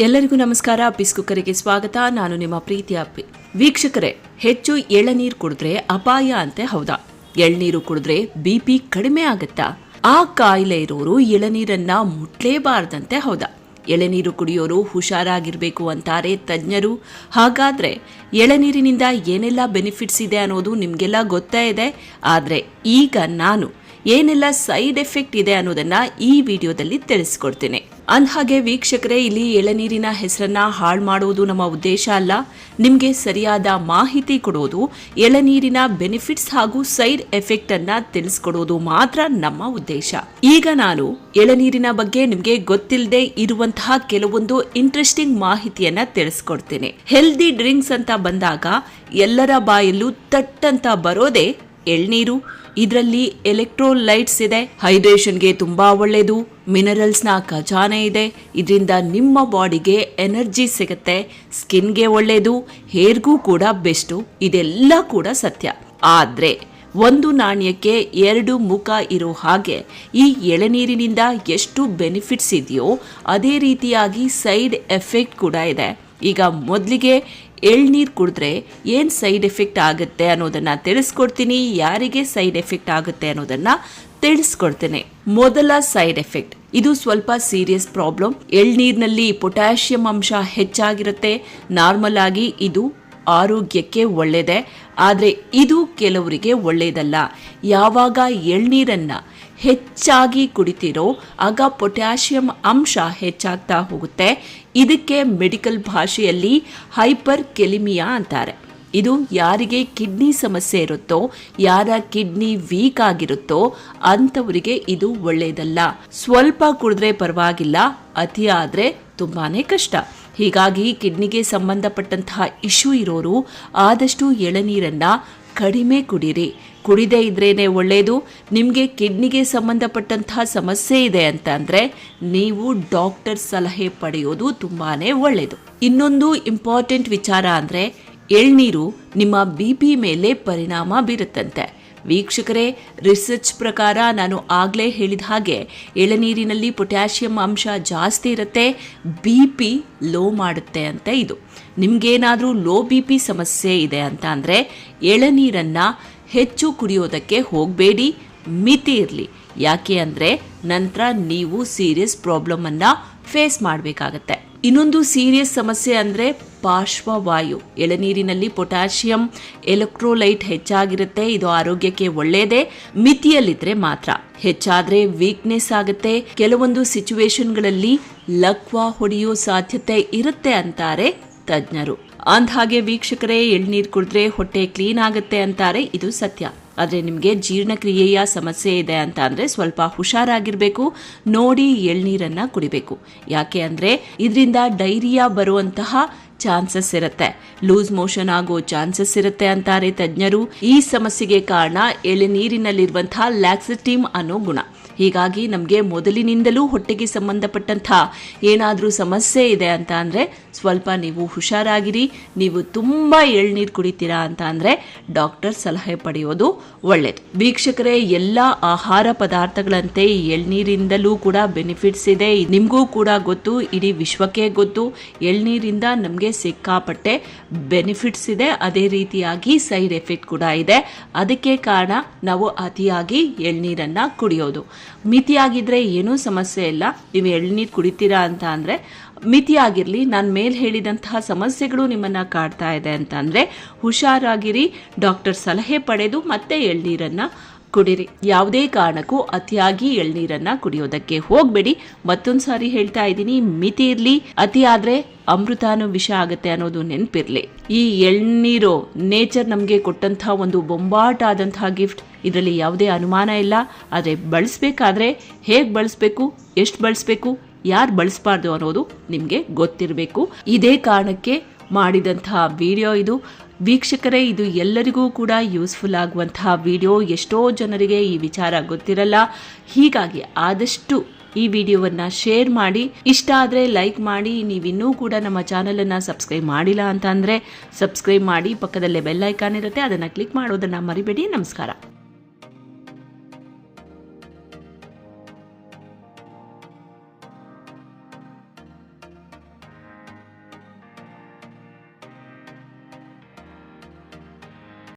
ಎಲ್ಲರಿಗೂ ನಮಸ್ಕಾರ. ಕುಕ್ಕರಿಗೆ ಸ್ವಾಗತ. ನಾನು ನಿಮ್ಮ ಪ್ರೀತಿಯ ಅಪ್ಪಿ ವೀಕ್ಷಕರೇ, ಹೆಚ್ಚು ಎಳನೀರು ಕುಡಿದ್ರೆ ಅಪಾಯ ಅಂತೆ ಹೌದಾ? ಎಳ್ನೀರು ಕುಡಿದ್ರೆ ಬಿ ಪಿ ಕಡಿಮೆ ಆಗತ್ತಾ? ಆ ಕಾಯಿಲೆ ಇರೋರು ಎಳನೀರನ್ನ ಮುಟ್ಲೇಬಾರ್ದಂತೆ ಹೌದಾ? ಎಳನೀರು ಕುಡಿಯೋರು ಹುಷಾರಾಗಿರ್ಬೇಕು ಅಂತಾರೆ ತಜ್ಞರು. ಹಾಗಾದ್ರೆ ಎಳನೀರಿನಿಂದ ಏನೆಲ್ಲ ಬೆನಿಫಿಟ್ಸ್ ಇದೆ ಅನ್ನೋದು ನಿಮಗೆಲ್ಲ ಗೊತ್ತೇ ಇದೆ. ಆದರೆ ಈಗ ನಾನು ಏನೆಲ್ಲ ಸೈಡ್ ಎಫೆಕ್ಟ್ ಇದೆ ಅನ್ನೋದನ್ನ ಈ ವಿಡಿಯೋದಲ್ಲಿ ತಿಳಿಸ್ಕೊಡ್ತೇನೆ. ಅಂದ್ಹಾಗೆ ವೀಕ್ಷಕರೇ, ಇಲ್ಲಿ ಎಳನೀರಿನ ಹೆಸರನ್ನ ಹಾಳು ಮಾಡುವುದು ನಮ್ಮ ಉದ್ದೇಶ ಅಲ್ಲ. ನಿಮಗೆ ಸರಿಯಾದ ಮಾಹಿತಿ ಕೊಡೋದು, ಎಳನೀರಿನ ಬೆನಿಫಿಟ್ಸ್ ಹಾಗೂ ಸೈಡ್ ಎಫೆಕ್ಟ್ ಅನ್ನ ತಿಳಿಸ್ಕೊಡೋದು ಮಾತ್ರ ನಮ್ಮ ಉದ್ದೇಶ. ಈಗ ನಾನು ಎಳನೀರಿನ ಬಗ್ಗೆ ನಿಮಗೆ ಗೊತ್ತಿಲ್ಲದೆ ಇರುವಂತಹ ಕೆಲವೊಂದು ಇಂಟ್ರೆಸ್ಟಿಂಗ್ ಮಾಹಿತಿಯನ್ನ ತಿಳಿಸ್ಕೊಡ್ತೇನೆ. ಹೆಲ್ದಿ ಡ್ರಿಂಕ್ಸ್ ಅಂತ ಬಂದಾಗ ಎಲ್ಲರ ಬಾಯಲ್ಲೂ ತಟ್ಟಂತ ಬರೋದೇ ಎಳ್ನೀರು. ಇದರಲ್ಲಿ ಎಲೆಕ್ಟ್ರೋಲೈಟ್ಸ್ ಇದೆ. ಹೈಡ್ರೇಷನ್ಗೆ ತುಂಬಾ ಒಳ್ಳೆಯದು ಮಿನರಲ್ಸ್ನ ಖಜಾನೆ ಇದೆ. ಇದರಿಂದ ನಿಮ್ಮ ಬಾಡಿಗೆ ಎನರ್ಜಿ ಸಿಗುತ್ತೆ. ಸ್ಕಿನ್ಗೆ ಒಳ್ಳೆಯದು ಹೇರ್ಗೂ ಕೂಡ ಬೆಸ್ಟು ಇದೆಲ್ಲ ಕೂಡ ಸತ್ಯ. ಆದರೆ ಒಂದು ನಾಣ್ಯಕ್ಕೆ ಎರಡು ಮುಖ ಇರೋ ಹಾಗೆ ಈ ಎಳೆನೀರಿನಿಂದ ಎಷ್ಟು ಬೆನಿಫಿಟ್ಸ್ ಇದೆಯೋ ಅದೇ ರೀತಿಯಾಗಿ ಸೈಡ್ ಎಫೆಕ್ಟ್ ಕೂಡ ಇದೆ. ಈಗ ಮೊದಲಿಗೆ ಎಳ್ನೀರು ಕುಡಿದ್ರೆ ಏನು ಸೈಡ್ ಎಫೆಕ್ಟ್ ಆಗುತ್ತೆ ಅನ್ನೋದನ್ನು ತಿಳಿಸ್ಕೊಡ್ತೀನಿ. ಯಾರಿಗೆ ಸೈಡ್ ಎಫೆಕ್ಟ್ ಆಗುತ್ತೆ ಅನ್ನೋದನ್ನು ತಿಳಿಸ್ಕೊಡ್ತೇನೆ. ಮೊದಲ ಸೈಡ್ ಎಫೆಕ್ಟ್. ಇದು ಸ್ವಲ್ಪ ಸೀರಿಯಸ್ ಪ್ರಾಬ್ಲಮ್. ಎಳ್ನೀರಿನಲ್ಲಿ ಪೊಟ್ಯಾಷಿಯಂ ಅಂಶ ಹೆಚ್ಚಾಗಿರುತ್ತೆ. ನಾರ್ಮಲ್ ಆಗಿ ಇದು ಆರೋಗ್ಯಕ್ಕೆ ಒಳ್ಳೆಯದೆ ಆದರೆ ಇದು ಕೆಲವರಿಗೆ ಒಳ್ಳೆಯದಲ್ಲ ಯಾವಾಗ ಎಳ್ನೀರನ್ನು ಹೆಚ್ಚಾಗಿ ಕುಡಿತೀರೋ, ಆಗ ಪೊಟ್ಯಾಷಿಯಂ ಅಂಶ ಹೆಚ್ಚಾಗ್ತಾ ಹೋಗುತ್ತೆ. ಇದಕ್ಕೆ ಮೆಡಿಕಲ್ ಭಾಷೆಯಲ್ಲಿ ಹೈಪರ್ ಕೆಲಿಮಿಯಾ ಅಂತಾರೆ. ಇದು ಯಾರಿಗೆ ಕಿಡ್ನಿ ಸಮಸ್ಯೆ ಇರುತ್ತೋ, ಯಾರ ಕಿಡ್ನಿ ವೀಕ್ ಆಗಿರುತ್ತೋ, ಅಂಥವರಿಗೆ ಇದು ಒಳ್ಳೆಯದಲ್ಲ ಸ್ವಲ್ಪ ಕುಡಿದ್ರೆ ಪರವಾಗಿಲ್ಲ ಅತಿ ತುಂಬಾನೇ ಕಷ್ಟ. ಹೀಗಾಗಿ ಕಿಡ್ನಿಗೆ ಸಂಬಂಧಪಟ್ಟಂತಹ ಇಶ್ಯೂ ಇರೋರು ಆದಷ್ಟು ಎಳನೀರನ್ನು ಕಡಿಮೆ ಕುಡೀರಿ. ಕುಡಿದೇ ಇದ್ರೇನೆ ಒಳ್ಳೆಯದು ನಿಮಗೆ ಕಿಡ್ನಿಗೆ ಸಂಬಂಧಪಟ್ಟಂತಹ ಸಮಸ್ಯೆ ಇದೆ ಅಂತ ಅಂದರೆ ನೀವು ಡಾಕ್ಟರ್ ಸಲಹೆ ಪಡೆಯೋದು ತುಂಬಾ ಒಳ್ಳೆಯದು ಇನ್ನೊಂದು ಇಂಪಾರ್ಟೆಂಟ್ ವಿಚಾರ ಅಂದರೆ ಎಳ್ನೀರು ನಿಮ್ಮ ಬಿ ಪಿ ಮೇಲೆ ಪರಿಣಾಮ ಬೀರುತ್ತಂತೆ. ವೀಕ್ಷಕರೇ ರಿಸರ್ಚ್ ಪ್ರಕಾರ ನಾನು ಆಗಲೇ ಹೇಳಿದ ಹಾಗೆ, ಎಳನೀರಿನಲ್ಲಿ ಪೊಟ್ಯಾಷಿಯಂ ಅಂಶ ಜಾಸ್ತಿ ಇರುತ್ತೆ ಬಿ ಪಿ ಲೋ ಮಾಡುತ್ತೆ ಅಂತ ಇದು. ನಿಮಗೇನಾದರೂ ಲೋ ಬಿ ಪಿ ಸಮಸ್ಯೆ ಇದೆ ಅಂತ ಅಂದರೆ, ಎಳನೀರನ್ನು ಹೆಚ್ಚು ಕುಡಿಯೋದಕ್ಕೆ ಹೋಗಬೇಡಿ, ಮಿತಿ ಇರಲಿ. ಯಾಕೆ ಅಂದರೆ, ನಂತರ ನೀವು ಸೀರಿಯಸ್ ಪ್ರಾಬ್ಲಮನ್ನು ಫೇಸ್ ಮಾಡಬೇಕಾಗತ್ತೆ. ಇನ್ನೊಂದು ಸೀರಿಯಸ್ ಸಮಸ್ಯೆ ಅಂದರೆ ಪಾರ್ಶ್ವವಾಯು. ಎಳನೀರಿನಲ್ಲಿ ಪೊಟ್ಯಾಷಿಯಂ ಎಲೆಕ್ಟ್ರೋಲೈಟ್ ಹೆಚ್ಚಾಗಿರುತ್ತೆ, ಇದು ಆರೋಗ್ಯಕ್ಕೆ ಒಳ್ಳೆಯದೇ ಮಿತಿಯಲ್ಲಿದ್ರೆ ಮಾತ್ರ. ಹೆಚ್ಚಾದ್ರೆ ವೀಕ್ನೆಸ್ ಆಗುತ್ತೆ. ಕೆಲವೊಂದು ಸಿಚುವೇಶನ್ಗಳಲ್ಲಿ ಲಕ್ವ ಹೊಡೆಯೋ ಸಾಧ್ಯತೆ ಇರುತ್ತೆ ಅಂತಾರೆ ತಜ್ಞರು. ಅಂದ್ಹಾಗೆ ವೀಕ್ಷಕರೇ, ಎಳ್ನೀರು ಕುಡಿದ್ರೆ ಹೊಟ್ಟೆ ಕ್ಲೀನ್ ಆಗುತ್ತೆ ಅಂತಾರೆ, ಇದು ಸತ್ಯ. ಆದರೆ ನಿಮಗೆ ಜೀರ್ಣಕ್ರಿಯೆಯ ಸಮಸ್ಯೆ ಇದೆ ಅಂತ ಅಂದರೆ ಸ್ವಲ್ಪ ಹುಷಾರಾಗಿರಬೇಕು, ನೋಡಿ ಎಳ್ನೀರನ್ನು ಕುಡಿಬೇಕು. ಯಾಕೆ ಅಂದರೆ ಇದರಿಂದ ಡೈರಿಯಾ ಬರುವಂತಹ ಚಾನ್ಸಸ್ ಇರುತ್ತೆ. ಲೂಸ್ ಮೋಷನ್ ಆಗೋ ಚಾನ್ಸಸ್ ಇರುತ್ತೆ ಅಂತಾರೆ ತಜ್ಞರು. ಈ ಸಮಸ್ಯೆಗೆ ಕಾರಣ ಎಳೆನೀರಿನಲ್ಲಿರುವಂತಹ ಲ್ಯಾಕ್ಸಿಟಿಮ್ ಅನ್ನೋ ಗುಣ. ಹೀಗಾಗಿ ನಮಗೆ ಮೊದಲಿನಿಂದಲೂ ಹೊಟ್ಟೆಗೆ ಸಂಬಂಧಪಟ್ಟಂಥ ಏನಾದರೂ ಸಮಸ್ಯೆ ಇದೆ ಅಂತ ಅಂದರೆ ಸ್ವಲ್ಪ ನೀವು ಹುಷಾರಾಗಿರಿ, ನೀವು ತುಂಬ ಎಳ್ನೀರು ಕುಡಿತೀರಾ ಅಂತ ಅಂದರೆ ಡಾಕ್ಟರ್ ಸಲಹೆ ಪಡೆಯೋದು ಒಳ್ಳೆಯದು ವೀಕ್ಷಕರೇ, ಎಲ್ಲ ಆಹಾರ ಪದಾರ್ಥಗಳಂತೆ ಎಳ್ನೀರಿಂದಲೂ ಕೂಡ ಬೆನಿಫಿಟ್ಸ್ ಇದೆ. ನಿಮಗೂ ಕೂಡ ಗೊತ್ತು, ಇಡೀ ವಿಶ್ವಕ್ಕೆ ಗೊತ್ತು. ಎಳ್ನೀರಿಂದ ನಮಗೆ ಸಿಕ್ಕಾಪಟ್ಟೆ ಬೆನಿಫಿಟ್ಸ್ ಇದೆ. ಅದೇ ರೀತಿಯಾಗಿ ಸೈಡ್ ಎಫೆಕ್ಟ್ ಕೂಡ ಇದೆ. ಅದಕ್ಕೆ ಕಾರಣ ನಾವು ಅತಿಯಾಗಿ ಎಳ್ನೀರನ್ನು ಕುಡಿಯೋದು. ಮಿತಿಯಾಗಿದ್ರೆ ಏನೂ ಸಮಸ್ಯೆ ಇಲ್ಲ. ನೀವು ಎಳ್ನೀರು ಕುಡಿತೀರಾ ಅಂತ ಅಂದರೆ, ಮಿತಿಯಾಗಿರಲಿ, ನಾನು ಮೇಲೆ ಹೇಳಿದಂತಹ ಸಮಸ್ಯೆಗಳು ನಿಮ್ಮನ್ನು ಕಾಡ್ತಾ ಇದೆ ಅಂತ ಅಂದರೆ ಹುಷಾರಾಗಿರಿ, ಡಾಕ್ಟರ್ ಸಲಹೆ ಪಡೆದು ಮತ್ತೆ ಎಳ್ನೀರನ್ನು ಕುಡಿರಿ. ಯಾವುದೇ ಕಾರಣಕ್ಕೂ ಅತಿಯಾಗಿ ಎಳ್ನೀರನ್ನು ಕುಡಿಯೋದಕ್ಕೆ ಹೋಗಬೇಡಿ. ಮತ್ತೊಂದು ಸಾರಿ ಹೇಳ್ತಾ ಇದ್ದೀನಿ, ಮಿತಿ ಇರಲಿ, ಅತಿ ಅಮೃತಾನು ವಿಷ ಆಗುತ್ತೆ ಅನ್ನೋದು ನೆನಪಿರಲಿ. ಈ ಎಳ್ನೀರು ನೇಚರ್ ನಮಗೆ ಕೊಟ್ಟಂತಹ ಒಂದು ಬೊಂಬಾಟ ಆದಂತಹ ಗಿಫ್ಟ್ ಇದರಲ್ಲಿ ಯಾವುದೇ ಅನುಮಾನ ಇಲ್ಲ. ಆದರೆ ಬಳಸಬೇಕಾದ್ರೆ ಹೇಗೆ ಬಳಸಬೇಕು, ಎಷ್ಟು ಬಳಸಬೇಕು, ಯಾರು ಬಳಸಬಾರ್ದು ಅನ್ನೋದು ನಿಮಗೆ ಗೊತ್ತಿರಬೇಕು. ಇದೇ ಕಾರಣಕ್ಕೆ ಮಾಡಿದಂತಹ ವಿಡಿಯೋ ಇದು. ವೀಕ್ಷಕರೇ, ಇದು ಎಲ್ಲರಿಗೂ ಕೂಡ ಯೂಸ್ಫುಲ್ ಆಗುವಂತಹ ವಿಡಿಯೋ. ಎಷ್ಟೋ ಜನರಿಗೆ ಈ ವಿಚಾರ ಗೊತ್ತಿರಲ್ಲ. ಹೀಗಾಗಿ ಆದಷ್ಟು ಈ ವಿಡಿಯೋವನ್ನು ಶೇರ್ ಮಾಡಿ. ಇಷ್ಟ ಆದರೆ ಲೈಕ್ ಮಾಡಿ. ನೀವಿನ್ನೂ ಕೂಡ ನಮ್ಮ ಚಾನಲನ್ನು ಸಬ್ಸ್ಕ್ರೈಬ್ ಮಾಡಿಲ್ಲ ಅಂತ ಸಬ್ಸ್ಕ್ರೈಬ್ ಮಾಡಿ. ಪಕ್ಕದಲ್ಲೇ ಬೆಲ್ ಐಕಾನ್ ಇರುತ್ತೆ. ಅದನ್ನು ಕ್ಲಿಕ್ ಮಾಡೋದನ್ನು ಮರಿಬೇಡಿ. ನಮಸ್ಕಾರ.